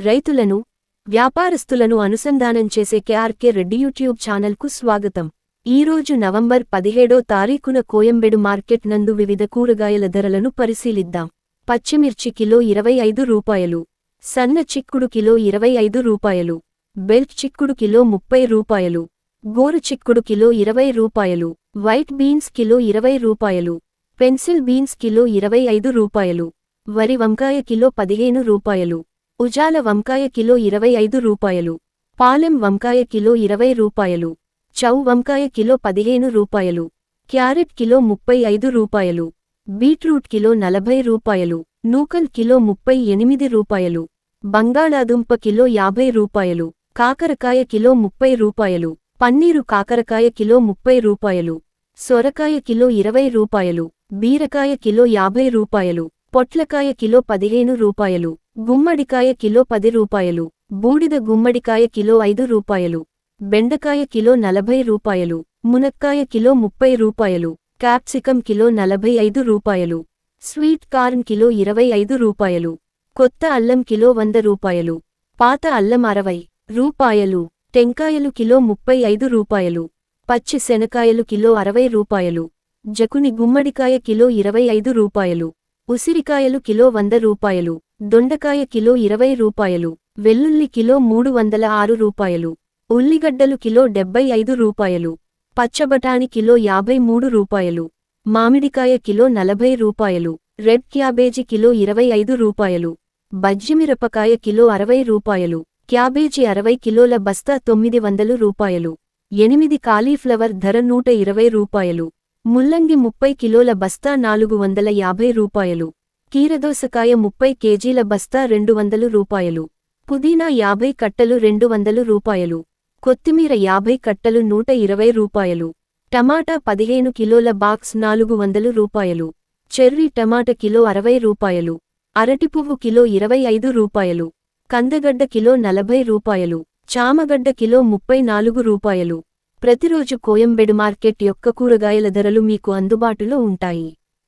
రైతులను వ్యాపారస్తులను అనుసంధానం చేసే కేఆర్కే రెడ్డి యూట్యూబ్ ఛానల్కు స్వాగతం. ఈరోజు నవంబర్ పదిహేడో తారీఖున కోయంబెడు మార్కెట్ నందు వివిధ కూరగాయల ధరలను పరిశీలిద్దాం. పచ్చిమిర్చి కిలో ఇరవై ఐదు రూపాయలు సన్న చిక్కుడు కిలో ఇరవై ఐదు రూపాయలు బెల్ట్ చిక్కుడు కిలో ముప్పై రూపాయలు గోరు చిక్కుడు కిలో ఇరవై రూపాయలు వైట్ బీన్స్ కిలో ఇరవై రూపాయలు పెన్సిల్ బీన్స్ కిలో ఇరవై ఐదు రూపాయలు వరి వంకాయ కిలో పదిహేను రూపాయలు ఉజాల వంకాయ కిలో ఇరవై ఐదు రూపాయలు. పాలెం వంకాయ కిలో ఇరవై రూపాయలు. చౌ వంకాయ కిలో పదిహేను రూపాయలు. క్యారెట్ కిలో ముప్పై ఐదు రూపాయలు. బీట్రూట్ కిలో నలభై రూపాయలు. నూకల్ కిలో ముప్పై ఎనిమిది రూపాయలు. బంగాళాదుంప కిలో యాభై రూపాయలు. కాకరకాయ కిలో ముప్పై రూపాయలు. పన్నీరు కాకరకాయ కిలో ముప్పై రూపాయలు. సొరకాయ కిలో ఇరవై రూపాయలు. బీరకాయ కిలో యాభై రూపాయలు. పొట్లకాయ కిలో పదిహేను రూపాయలు. గుమ్మడికాయ కిలో పది రూపాయలు. బూడిద గుమ్మడికాయ కిలో ఐదు రూపాయలు. బెండకాయ కిలో నలభై రూపాయలు. మునక్కాయ కిలో ముప్పై రూపాయలు. క్యాప్సికం కిలో నలభై ఐదు రూపాయలు. స్వీట్ కార్న్ కిలో ఇరవై ఐదు రూపాయలు. కొత్త అల్లం కిలో వంద రూపాయలు. పాత అల్లం అరవై రూపాయలు. టెంకాయలు కిలో ముప్పై ఐదు రూపాయలు. పచ్చి శనకాయలు కిలో అరవై రూపాయలు. జకుని గుమ్మడికాయ కిలో ఇరవై ఐదు రూపాయలు. ఉసిరికాయలు కిలో వంద రూపాయలు. దొండకాయ కిలో ఇరవై రూపాయలు వెల్లుల్లి కిలో మూడు వందల ఆరు రూపాయలు ఉల్లిగడ్డలు కిలో డెబ్బై ఐదు రూపాయలు పచ్చబటాని కిలో యాభై మూడు రూపాయలు మామిడికాయ కిలో నలభై రూపాయలు రెడ్ క్యాబేజీ కిలో ఇరవై ఐదు రూపాయలు బజ్జిమిరపకాయ కిలో అరవై రూపాయలు క్యాబేజీ అరవై కిలోల బస్తా తొమ్మిది వందలు రూపాయలు ఎనిమిది కాలీఫ్లవర్ ధర నూట ఇరవై రూపాయలు ముల్లంగి ముప్పై కిలోల బస్తా నాలుగు వందల యాభై రూపాయలు కీరదోసకాయ ముప్పై కేజీల బస్తా రెండు వందలు రూపాయలు. పుదీనా యాభై కట్టలు రెండు వందలు రూపాయలు. కొత్తిమీర యాభై కట్టలు నూట ఇరవై రూపాయలు. టమాటా పదిహేను కిలోల బాక్స్ నాలుగు వందలు రూపాయలు. చెర్రీ టమాటా కిలో అరవై రూపాయలు. అరటిపువ్వు కిలో ఇరవై ఐదు రూపాయలు. కందగడ్డ కిలో నలభై రూపాయలు. చామగడ్డ కిలో ముప్పై నాలుగు రూపాయలు. ప్రతిరోజు కోయంబెడు మార్కెట్ యొక్క కూరగాయల ధరలు మీకు అందుబాటులో ఉంటాయి.